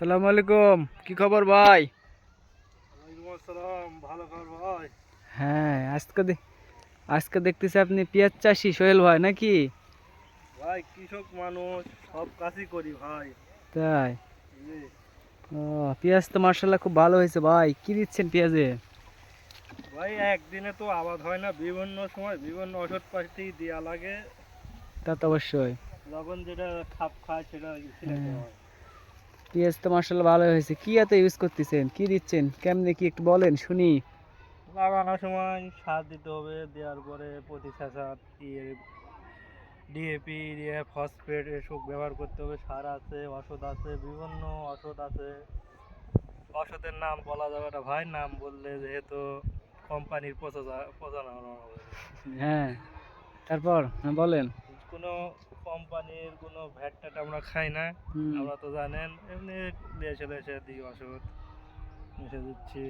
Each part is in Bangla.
সালাম আলাইকুম। কি খবর ভাই? ভালো খবর ভাই? হ্যাঁ আজকে আজকে দেখতেছি আপনি পেঁয়াজ চাষি সোহেল ভাই নাকি? ভাই কৃষক মানুষ সব কাজই করি ভাই। তাই? ও পেঁয়াজ তো মার্শাল্লাহ খুব ভালো হয়েছে ভাই। কি দিচ্ছেন পেঁয়াজে? ভাই একদিনে তো আবাদ হয় না। বিভিন্ন সময় বিভিন্ন ওষুধ পাতি দেওয়া লাগে। তা তো অবশ্যই। যখন যেটা খাপ খায় সেটা হ্যাঁ। পেঁয়াজ তো মার্শাল্লাহ ভালো হয়েছে। কি এত ইউজ করতেছেন? কি দিচ্ছেন? কেমনে কি একটু বলেন শুনি। লাগানোর সময় সার দিতে হবে দেওয়ার পরে প্রতি ইয়ে ডিএপি ইউরিয়া ফসফেট এসব ব্যবহার করতে হবে। সার আছে ওষুধ আছে বিভিন্ন ওষুধ আছে। ওষুধের নাম বলা যাবে না। ভাই নাম বললে যেহেতু কোম্পানির প্রচারণা হবে। হ্যাঁ তারপর হ্যাঁ বলেন। কোনো কোম্পানির কোনো ভ্যাট ট্যাট আমরা খাই না। আমরা তো জানেন এমনি দেশে দেশে দিই ওষুধ মিশে দিচ্ছি।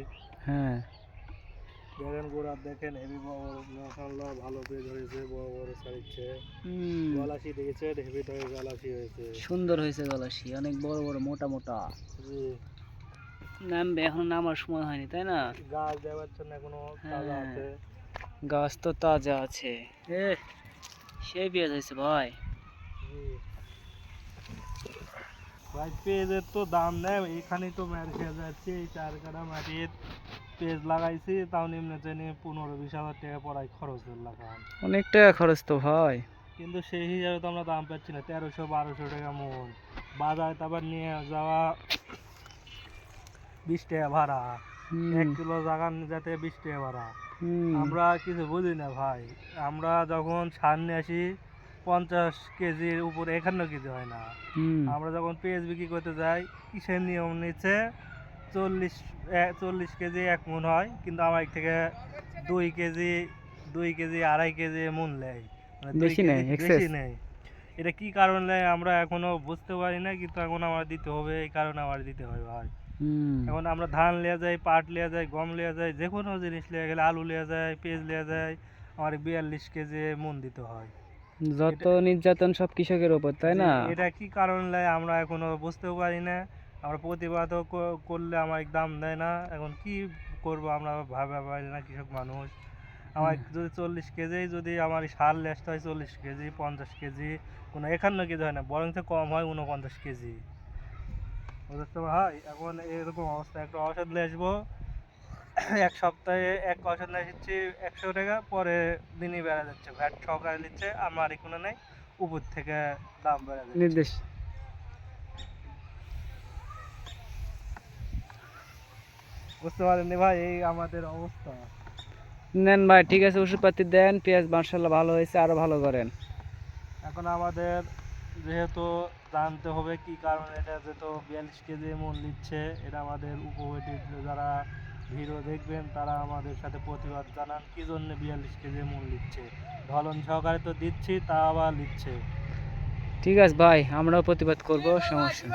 হ্যাঁ। দেখেন গোড়া দেখেন হেভি বড় ভালো পেজ হয়েছে বড় বড় হুম, গলাশি দেখেছেন? হেভি টাইপের গলাশি হয়েছে। সুন্দর হয়েছে গলাশি অনেক বড় বড় মোটা মোটা। জি। নামবে এখন নামার সময় হয়নি তাই না? গাছ দেওয়ার জন্য এখনও তাজা হ্যাঁ। আছে। গাছ তো তাজা আছে। এ সেই পেঁয়াজ হয়েছে ভাই। ভাই পেঁয়াজের তো দাম নেই এখানেই তো মার খেয়ে যাচ্ছে এই চার কাটা মাটির পেঁয়াজ লাগাইছি তাও নিম্ন পনেরো বিশ হাজার টাকা পড়ায় খরচ লাগান অনেক টাকা খরচ তো ভাই। কিন্তু সেই হিসাবে তো আমরা দাম পাচ্ছি না তেরোশো বারোশো টাকা মন। বাজারে তো আবার নিয়ে যাওয়া বিশ টাকা ভাড়া। এক কিলো জায়গা যাতে বিশ টাকা ভাড়া। আমরা কিছু বুঝি না ভাই আমরা যখন সার নিয়ে আসি পঞ্চাশ কেজির উপরে একান্ন কেজি হয় না। আমরা যখন পেঁয়াজ বিক্রি করতে যাই কিসের নিয়ম নিচ্ছে? চল্লিশ চল্লিশ কেজি এক মন হয় কিন্তু আমার থেকে দুই কেজি দুই কেজি আড়াই কেজি মন নেয়। মানে বেশি excess। বেশি নেয়। এটা কি কারণে আমরা এখনও বুঝতে পারি না কিন্তু এখন আমার দিতে হবে এই কারণে আমার দিতে হয় ভাই। এখন আমরা ধান লিয়া যাই পাট লিয়া যাই গম লিয়া যাই যে কোনো জিনিস লিয়া গেলে আলু লিয়া যায় পেঁয়াজ লিয়া যায় আমার বিয়াল্লিশ কেজি মন দিতে হয়। যত নির্যাতন সব কৃষকের ওপর তাই না? এটা কি কারণে আমরা এখনও বুঝতেও পারি না। আমরা প্রতিবাদও করলে আমার দাম দেয় না। এখন কি করব আমরা ভাবে পারি না কৃষক মানুষ। আমার যদি চল্লিশ কেজি যদি আমার সার লেসতে হয় চল্লিশ কেজি পঞ্চাশ কেজি কোনো একান্ন কেজি হয় না বরঞ্চ কম হয় উনপঞ্চাশ কেজি। বুঝতে ভাই? এখন এরকম অবস্থা একটা ওষুধ নিয়ে আসব এক সপ্তাহে এক ওষুধ নিয়ে এসেছি? একশো টাকা। পরে দিনই বেড়ে যাচ্ছে। ভ্যাট সহকারে নিচ্ছে। আমার এখানে নেই। উপর থেকে দাম বেড়ে যাচ্ছে। নির্দেশ। বুঝতে পারেননি ভাই এই আমাদের অবস্থা। নেন ভাই ঠিক আছে ওষুধপাতি দেন পেঁয়াজ মার্শাল্লাহ ভালো হয়েছে আরও ভালো করেন। এখন আমাদের যেহেতু জানতে হবে কি কারণে এটা যেহেতু বিয়াল্লিশ কেজি মন নিচ্ছে এটা আমাদের উপভোগী যারা ভিডিও দেখবেন, তারা আমাদের সাথে প্রতিবাদ জানান, কি জন্য বিয়াল্লিশ কেজি মূল নিচ্ছে ঢলন সহকারে তো দিচ্ছি, তা আবার নিচ্ছে ঠিক আছে ভাই, আমরাও প্রতিবাদ করব, সমস্যা।